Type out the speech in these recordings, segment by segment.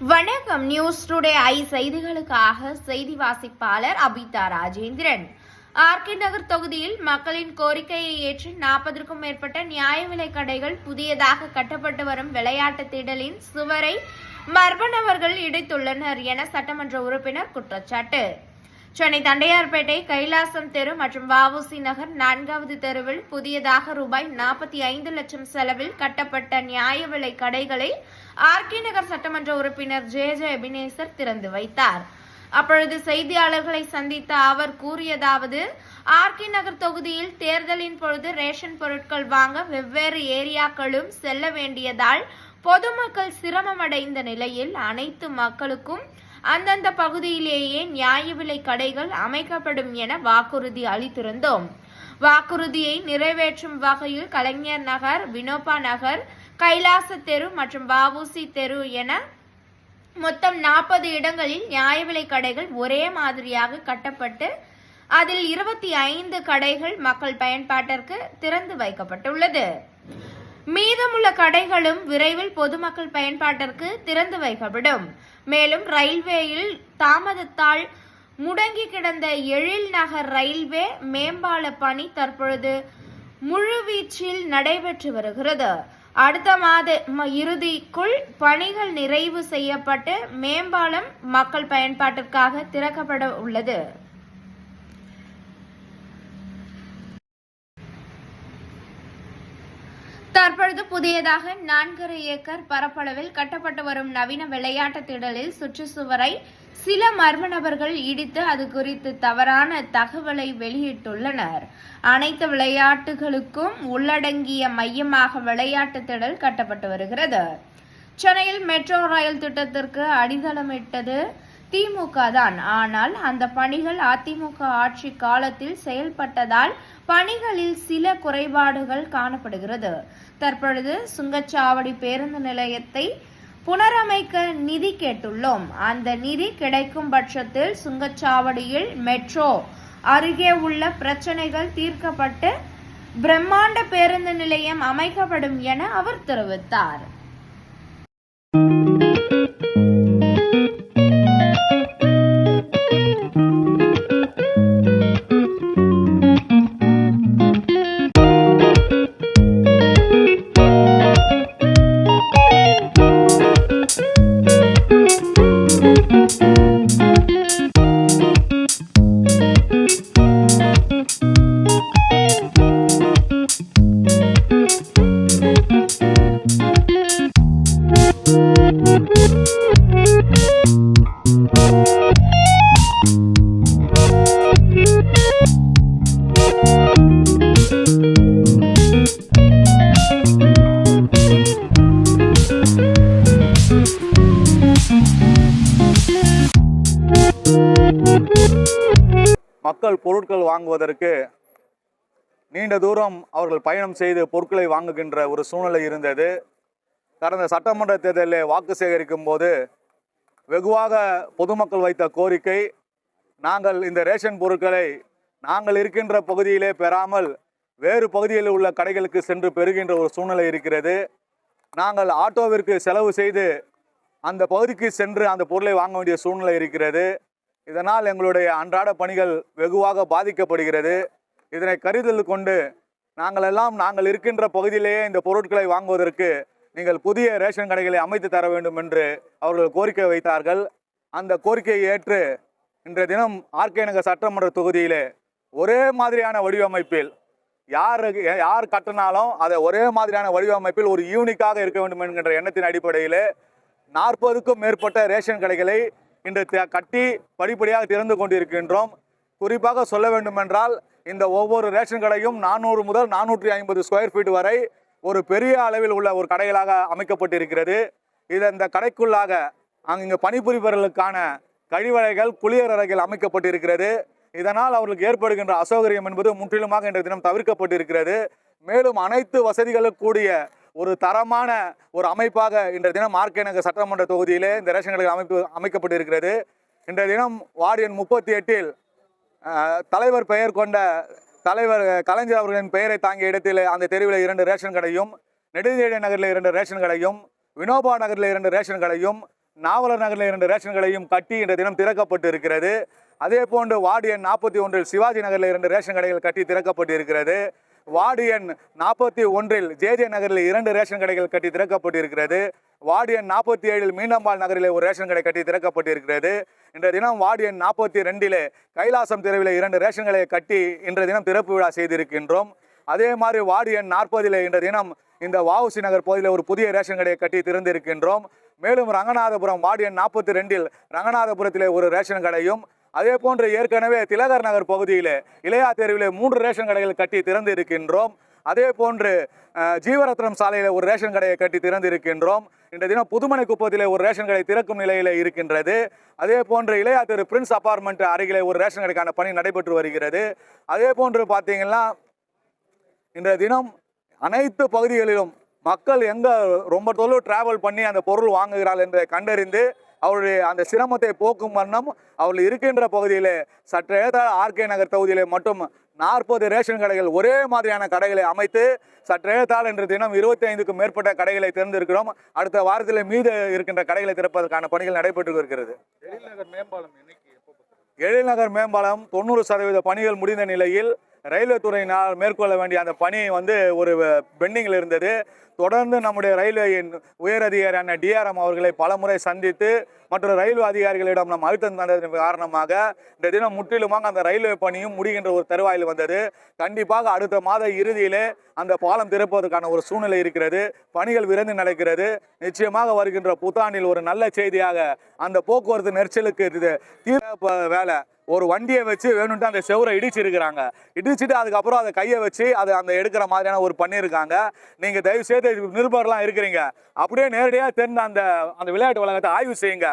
வணக்கம். News today I செய்திகளுக்காக செய்தி வாசிப்பாளர் அபிதா ராஜேந்திரன். ஆர்கே நகர் தொகுதியில் மக்களின் கோரிக்கையை ஏற்று நாற்பதற்கும் மேற்பட்ட நியாய விலை கடைகள் புதியதாக கட்டப்பட்டு வரும் விளையாட்டு திடலின் சுவரை மர்ம நபர்கள் இடித்துள்ளனர் என சட்டமன்ற உறுப்பினர் குற்றச்சாட்டு. சென்னை தண்டையார்பேட்டை கைலாசம் தெரு மற்றும் வாவுசி நகர் நான்காவது தெருவில் புதியதாக ரூபாய் நாற்பத்தி ஐந்து லட்சம் செலவில் கட்டப்பட்ட நியாய விலை கடைகளை ஆர்கே நகர் சட்டமன்ற உறுப்பினர் ஜே ஜே அபினேசர் திறந்து வைத்தார். அப்பொழுது செய்தியாளர்களை சந்தித்த அவர் கூறியதாவது ஆர்கே நகர் தொகுதியில் தேர்தலின் பொழுது ரேஷன் பொருட்கள் வாங்க வெவ்வேறு ஏரியாக்களும் செல்ல வேண்டியதால் பொதுமக்கள் சிரமமடைந்த நிலையில் அனைத்து மக்களுக்கும் அந்தந்த பகுதியிலேயே நியாய விலை கடைகள் அமைக்கப்படும் என வாக்குறுதி அளித்திருந்தோம். வாக்குறுதியை நிறைவேற்றும் வகையில் கலைஞர் நகர் வினோபா நகர் கைலாச தெரு மற்றும் வஉசி தெரு என மொத்தம் நாற்பது இடங்களில் நியாய விலை கடைகள் ஒரே மாதிரியாக கட்டப்பட்டு அதில் இருபத்தி ஐந்து கடைகள் மக்கள் பயன்பாட்டிற்கு திறந்து வைக்கப்பட்டுள்ளது. மீதமுள்ள கடைகளும் விரைவில் பொதுமக்கள் பயன்பாட்டிற்கு திறந்து வைக்கப்படும். மேலும் ரயில்வேயில் தாமதத்தால் முடங்கி கிடந்த எழில் நகர் ரயில்வே மேம்பால பணி தற்பொழுது முழுவீச்சில் நடைபெற்று வருகிறது. அடுத்த மாத ம- இறுதிக்குள் பணிகள் நிறைவு செய்யப்பட்டு மேம்பாலம் மக்கள் பயன்பாட்டிற்காக திறக்கப்பட உள்ளது. தற்பொழுது புதியதாக நான்கரை ஏக்கர் பரப்பளவில் கட்டப்பட்டு வரும் நவீன விளையாட்டு திடலில் சுற்றுச்சுவரை சில மர்ம நபர்கள் இடித்து அது குறித்து தவறான தகவலை வெளியிட்டுள்ளனர். அனைத்து விளையாட்டுகளுக்கும் உள்ளடங்கிய மையமாக விளையாட்டு திடல் கட்டப்பட்டு வருகிறது. சென்னையில் மெட்ரோ ரயில் திட்டத்திற்கு அடித்தளமிட்டது திமுக தான். ஆனால் அந்த பணிகள் அதிமுக ஆட்சி காலத்தில் செயல்பட்டதால் பணிகளில் சில குறைபாடுகள் காணப்படுகிறது. தற்பொழுது சுங்கச்சாவடி பேருந்து நிலையத்தை புனரமைக்க நிதி கேட்டுள்ளோம். அந்த நிதி கிடைக்கும் பட்சத்தில் சுங்கச்சாவடியில் மெட்ரோ அருகே உள்ள பிரச்சனைகள் தீர்க்கப்பட்டு பிரம்மாண்ட பேருந்து நிலையம் அமைக்கப்படும் என அவர் தெரிவித்தார். மக்கள் பொருட்கள் வாங்குவதற்கு நீண்ட தூரம் அவர்கள் பயணம் செய்து பொருட்களை வாங்குகின்ற ஒரு சூழ்நிலை இருந்தது. கடந்த சட்டமன்ற தேர்தலில் வாக்கு சேகரிக்கும் போது வெகுவாக பொதுமக்கள் வைத்த கோரிக்கை நாங்கள் இந்த ரேஷன் பொருட்களை நாங்கள் இருக்கின்ற பகுதியிலே பெறாமல் வேறு பகுதியில் உள்ள கடைகளுக்கு சென்று பெறுகின்ற ஒரு சூழ்நிலை இருக்கிறது. நாங்கள் ஆட்டோவிற்கு செலவு செய்து அந்த பகுதிக்கு சென்று அந்த பொருளை வாங்க வேண்டிய சூழ்நிலை இருக்கிறது. இதனால் எங்களுடைய அன்றாட பணிகள் வெகுவாக பாதிக்கப்படுகிறது. இதனை கருதல் கொண்டு நாங்கள் எல்லாம் நாங்கள் இருக்கின்ற பகுதியிலேயே இந்த பொருட்களை வாங்குவதற்கு நீங்கள் புதிய ரேஷன் கடைகளை அமைத்து தர வேண்டும் என்று அவர்கள் கோரிக்கை வைத்தார்கள். அந்த கோரிக்கையை ஏற்று இன்றைய தினம் ஆர்கே நகர் சட்டமன்ற தொகுதியிலே ஒரே மாதிரியான வடிவமைப்பில் யார் யார் கட்டினாலும் அதை ஒரே மாதிரியான வடிவமைப்பில் ஒரு யூனிக்காக இருக்க வேண்டும் என்கின்ற எண்ணத்தின் அடிப்படையில் நாற்பதுக்கும் மேற்பட்ட ரேஷன் கடைகளை இன்று கட்டி படிப்படியாக திறந்து கொண்டிருக்கின்றோம். குறிப்பாக சொல்ல வேண்டுமென்றால் இந்த ஒவ்வொரு ரேஷன் கடையும் நானூறு முதல் நானூற்றி ஐம்பது ஸ்கொயர் ஃபீட் வரை ஒரு பெரிய அளவில் உள்ள ஒரு கடைகளாக அமைக்கப்பட்டிருக்கிறது. இது இந்த கடைக்குள்ளாக அங்கு பணிபுரிபவர்களுக்கான கழிவறைகள் குளியலறைகள் அமைக்கப்பட்டிருக்கிறது. இதனால் அவர்களுக்கு ஏற்படுகின்ற அசௌகரியம் என்பது முற்றிலுமாக இன்றைய தினம் தவிர்க்கப்பட்டிருக்கிறது. மேலும் அனைத்து வசதிகளுக்கு கூடிய ஒரு தரமான ஒரு அமைப்பாக இன்றைய தினம் மார்க்கே நகர் சட்டமன்ற தொகுதியிலே இந்த ரேஷன் கடைகள் அமைப்பு அமைக்கப்பட்டிருக்கிறது. இன்றைய தினம் வார்டு எண் முப்பத்தி எட்டில் தலைவர் பெயர் கொண்ட தலைவர் கலைஞர் அவர்களின் பெயரை தாங்கிய இடத்தில் அந்த தெருவில் இரண்டு ரேஷன் கடையும் நெடுஞ்செழியன் நகரில் இரண்டு ரேஷன் கடையும் வினோபா நகரில் இரண்டு ரேஷன் கடையும் நாவலர் நகரில் இரண்டு ரேஷன் கடையும் கட்டி இன்றைய தினம் திறக்கப்பட்டு இருக்கிறது அதே போன்று வார்டு எண் நாற்பத்தி ஒன்றில் சிவாஜி நகரில் இரண்டு ரேஷன் கடைகள் கட்டி திறக்கப்பட்டு இருக்கிறது வார்டு எண் நாற்பத்தி ஒன்றில் ஜேஜே நகரில் இரண்டு ரேஷன் கடைகள் கட்டி திறக்கப்பட்டிருக்கிறது. வார்டு எண் நாற்பத்தி ஏழில் மீனம்பாள் நகரில் ஒரு ரேஷன் கடை கட்டி திறக்கப்பட்டிருக்கிறது. இன்றைய தினம் வார்டு எண் நாற்பத்தி ரெண்டிலே கைலாசம் தெருவில் இரண்டு ரேஷன் கடையை கட்டி இன்றைய தினம் திறப்பு விழா செய்திருக்கின்றோம். அதே மாதிரி வார்டு எண் நாற்பதில் இன்றைய தினம் இந்த வாவுசி நகர் பகுதியில் ஒரு புதிய ரேஷன் கடையை கட்டி திறந்திருக்கின்றோம். மேலும் ரங்கநாதபுரம் வார்டு எண் நாற்பத்தி ரெண்டில் ரங்கநாதபுரத்திலே ஒரு ரேஷன் கடையும் அதே போன்று ஏற்கனவே திலகர் நகர் பகுதியில் இளையா தெருவிலே மூன்று ரேஷன் கடைகள் கட்டி திறந்து இருக்கின்றோம் அதே போன்று ஜீவரத்னம் சாலையில் ஒரு ரேஷன் கடையை கட்டி திறந்து இருக்கின்றோம் இன்றைய தினம் புதுமனை குப்பத்திலே ஒரு ரேஷன் கடை திறக்கும் நிலையில் இருக்கின்றது. அதே போன்று இளையா தெரு பிரின்ஸ் அப்பார்ட்மெண்ட் அருகிலே ஒரு ரேஷன் கடைக்கான பணி நடைபெற்று வருகிறது. அதே போன்று பார்த்தீங்கன்னா இன்றைய தினம் அனைத்து பகுதிகளிலும் மக்கள் எங்கே ரொம்ப தொழில் டிராவல் பண்ணி அந்த பொருள் வாங்குகிறார்கள் என்பதை கண்டறிந்து அவருடைய அந்த சிரமத்தை போக்கும் வண்ணம் அவர்கள் இருக்கின்ற பகுதியிலே சற்று ஆர்கே நகர் தொகுதியிலே மட்டும் நாற்பது ரேஷன் கடைகள் ஒரே மாதிரியான கடைகளை அமைத்து சற்று ஏத்தால் இன்று தினம் இருபத்தி ஐந்துக்கும் மேற்பட்ட கடைகளை திறந்திருக்கிறோம் அடுத்த வாரத்தில் மீது இருக்கின்ற கடைகளை திறப்பதற்கான பணிகள் நடைபெற்று வருகிறது எழில்நகர் மேம்பாலம்? எழில்நகர் மேம்பாலம் தொண்ணூறு சதவீத பணிகள் முடிந்த நிலையில் ரயில்வே துறையினால் மேற்கொள்ள வேண்டிய அந்த பணி வந்து ஒரு பெண்டிங்கில் இருந்தது. தொடர்ந்து நம்முடைய ரயில்வேயின் உயர் அதிகாரியான டிஆர்எம் அவர்களை பலமுறை சந்தித்து மற்ற ரயில்வே அதிகாரிகளிடம் நம் அழுத்தம் தந்ததன் காரணமாக இந்த தினம் முற்றிலுமாக அந்த ரயில்வே பணியும் முடிகின்ற ஒரு தருவாயில் வந்தது. கண்டிப்பாக அடுத்த மாத இறுதியிலே அந்த பாலம் திறப்பதற்கான ஒரு சூழ்நிலை இருக்கிறது. பணிகள் விரைந்து நடக்கிறது. நிச்சயமாக வருகின்ற புத்தாண்டில் ஒரு நல்ல செய்தியாக அந்த போக்குவரத்து நெரிசலுக்கு இது தீர வேலை. ஒரு வண்டியை வச்சு வேணும்ட்டு அந்த செவரை இடிச்சிருக்கிறாங்க. இடிச்சிட்டு அதுக்கப்புறம் அதை கையை வச்சு அதை அந்த எடுக்கிற மாதிரியான ஒரு பண்ணியிருக்காங்க. நீங்கள் தயவு செய்து நிருபர்லாம் இருக்கிறீங்க. அப்படியே நேரடியாக தெரிந்த அந்த அந்த விளையாட்டு வளாகத்தை ஆய்வு செய்யுங்க.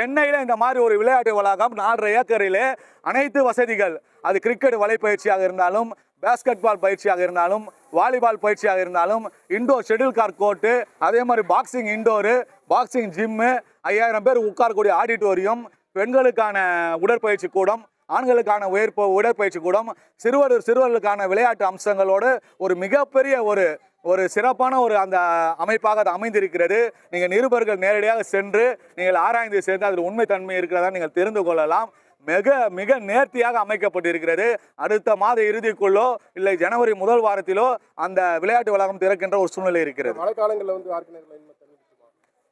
சென்னையில் இந்த மாதிரி ஒரு விளையாட்டு வளாகம் நாலரை ஏக்கரிலே அனைத்து வசதிகள். அது கிரிக்கெட் வலைப்பயிற்சியாக இருந்தாலும் பேஸ்கெட் பால் பயிற்சியாக இருந்தாலும் வாலிபால் பயிற்சியாக இருந்தாலும் இண்டோர் ஷெட்டில் கார் கோர்ட்டு அதே மாதிரி பாக்ஸிங் இண்டோரு பாக்ஸிங் ஜிம்மு ஐயாயிரம் பேர் உட்காரக்கூடிய ஆடிட்டோரியம் பெண்களுக்கான உடற்பயிற்சி கூடம் ஆண்களுக்கான உயர் உடற்பயிற்சி கூடம் சிறுவர் சிறுவர்களுக்கான விளையாட்டு அம்சங்களோடு ஒரு மிகப்பெரிய ஒரு ஒரு சிறப்பான ஒரு அந்த அமைப்பாக அது அமைந்திருக்கிறது. நீங்கள் நிருபர்கள் நேரடியாக சென்று நீங்கள் ஆராய்ந்து சேர்ந்து அதில் உண்மைத்தன்மை இருக்கிறதா நீங்கள் தெரிந்து கொள்ளலாம். மிக மிக நேர்த்தியாக அமைக்கப்பட்டிருக்கிறது. அடுத்த மாத இறுதிக்குள்ளோ இல்லை ஜனவரி முதல் வாரத்திலோ அந்த விளையாட்டு வளாகம் திறக்கின்ற ஒரு சூழ்நிலை இருக்கிறது. மழை காலங்களில் வந்து?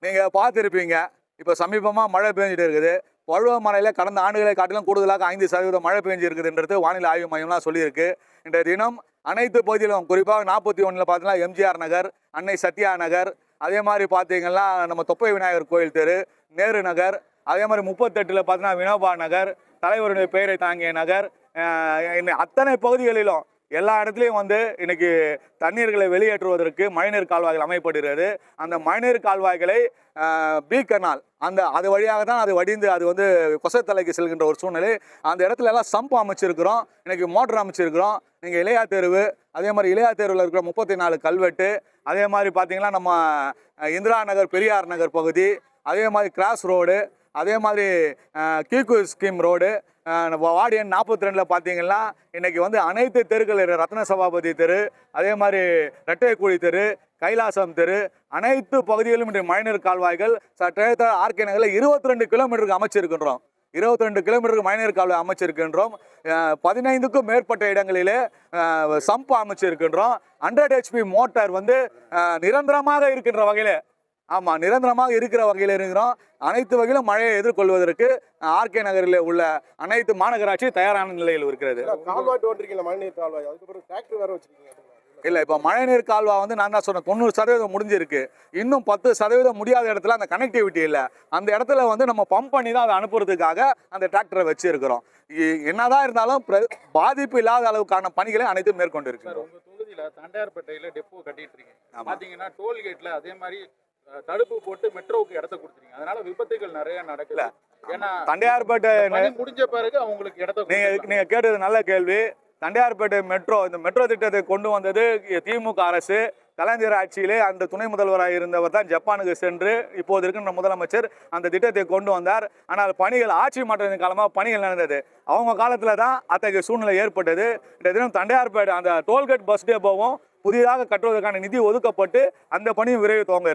நீங்கள் பார்த்துருப்பீங்க. இப்போ சமீபமாக மழை பெஞ்சிட்டு இருக்குது. பருவமழையில் கடந்த ஆண்டுகளை காட்டிலும் கூடுதலாக ஐந்து சதவீதம் மழை பெஞ்சிருக்குதுன்றது வானிலை ஆய்வு மையம்லாம் சொல்லியிருக்கு. இன்றைய தினம் அனைத்து பகுதியிலும் குறிப்பாக நாற்பத்தி ஒன்றில் பார்த்தீங்கன்னா எம்ஜிஆர் நகர் அன்னை சத்யா நகர் அதே மாதிரி பார்த்தீங்கன்னா நம்ம தொப்பை விநாயகர் கோயில் தெரு நேரு நகர் அதே மாதிரி முப்பத்தெட்டில் பார்த்தீங்கன்னா வினோபா நகர் தலைவருடைய பெயரை தாங்கிய நகர் அத்தனை பகுதிகளிலும் எல்லா இடத்துலையும் வந்து இன்னைக்கு தண்ணீர்களை வெளியேற்றுவதற்கு மழைநீர் கால்வாய்கள் அமையப்படுகிறது. அந்த மழைநீர் கால்வாய்களை பி கனால் அந்த அது வழியாக தான் அது வடிந்து அது வந்து கொசத்தலைக்கு செல்கின்ற ஒரு சூழ்நிலை. அந்த இடத்துல எல்லாம் சம்ப் அமைச்சிருக்கிறோம். இன்னைக்கு மோட்டர் அமைச்சிருக்கிறோம். நீங்கள் இளையா தேர்வு அதே மாதிரி இளையா தேர்வில் இருக்கிற முப்பத்தி நாலு கல்வெட்டு அதே மாதிரி பார்த்தீங்கன்னா நம்ம இந்திரா நகர் பெரியார் நகர் பகுதி அதே மாதிரி கிராஸ் ரோடு அதே மாதிரி அஹ், கீக்கு ஸ்கீம் ரோடு வார்டு எண் நாற்பத்தி ரெண்டில் பார்த்தீங்கன்னா இன்னைக்கு வந்து அனைத்து தெருக்கள் ரத்ன சபாபதி தெரு அதே மாதிரி ரெட்டைக்குழி தெரு கைலாசம் தெரு அனைத்து பகுதிகளிலும் இன்றைய மழைநீர் கால்வாய்கள் சற்றே ஆர்கே நகரில் இருபத்தி ரெண்டு கிலோமீட்டருக்கு அமைச்சிருக்கின்றோம். இருபத்தி ரெண்டு கிலோமீட்டருக்கு மழைநீர் கால்வாய் அமைச்சிருக்கின்றோம். பதினைந்துக்கும் மேற்பட்ட இடங்களிலே அஹ், சம்ப் அமைச்சிருக்கின்றோம். ஹண்ட்ரட் ஹெச்பி மோட்டார் வந்து நிரந்தரமாக இருக்கின்ற வகையில் ஆமாம் நிரந்தரமாக இருக்கிற வகையில் இருக்கிறோம். அனைத்து வகையிலும் மழையை எதிர்கொள்வதற்கு ஆர்கே நகரில் உள்ள அனைத்து மாநகராட்சி தயாரான நிலையில் இருக்கிறது. இல்ல, கால்வாய் தோன்றிருக்கீங்களா? மழைநீர் கால்வாய். அதுக்கப்புறம் டிராக்டர் வேற வச்சிருக்கீங்க. இல்லை இப்போ மழைநீர் கால்வா வந்து நான் தான் சொன்னேன் தொண்ணூறு சதவீதம் முடிஞ்சிருக்கு. இன்னும் பத்து சதவீதம் முடியாத இடத்துல அந்த கனெக்டிவிட்டி இல்லை. அந்த இடத்துல வந்து நம்ம பம்ப் பண்ணி தான் அதை அனுப்புறதுக்காக அந்த டிராக்டரை வச்சிருக்கிறோம். என்னதான் இருந்தாலும் பாதிப்பு இல்லாத அளவுக்கான பணிகளை அனைத்தும் மேற்கொண்டு உங்க தொகுதியில தண்டையார்பேட்டையில டெப்போ கட்டிட்டு இருக்கீங்க. ஆமா. பாத்தீங்கன்னா டோல்கேட்ல அதே மாதிரி தடுப்பு போட்டு மெட்ரோவுக்கு இடத்த கொடுத்துருக்கீங்க அதனால விபத்துகள் நிறைய நடக்கல ஏன்னா தண்டையார்பேட்டை முடிஞ்ச பிறகு அவங்களுக்கு இடத்த நீங்க. நீங்க கேட்டது நல்ல கேள்வி. தண்டையார்பேட்டை மெட்ரோ இந்த மெட்ரோ திட்டத்தை கொண்டு வந்தது திமுக அரசு. கலைஞர் ஆட்சியிலே அந்த துணை முதல்வராக இருந்தவர் தான் ஜப்பானுக்கு சென்று இப்போது இருக்கின்ற முதலமைச்சர் அந்த திட்டத்தை கொண்டு வந்தார். ஆனால் பணிகள் ஆட்சி மாற்றத்தின் காலமாக பணிகள் நடந்தது. அவங்க காலத்தில் தான் அத்தகைய சூழ்நிலை ஏற்பட்டது. இந்த தினம் தண்டையார்பேட்டை அந்த டோல்கேட் பஸ் டேப்போவும் புதிதாக கட்டுவதற்கான நிதி ஒதுக்கப்பட்டு அந்த பணியும் விரைவு துவங்க.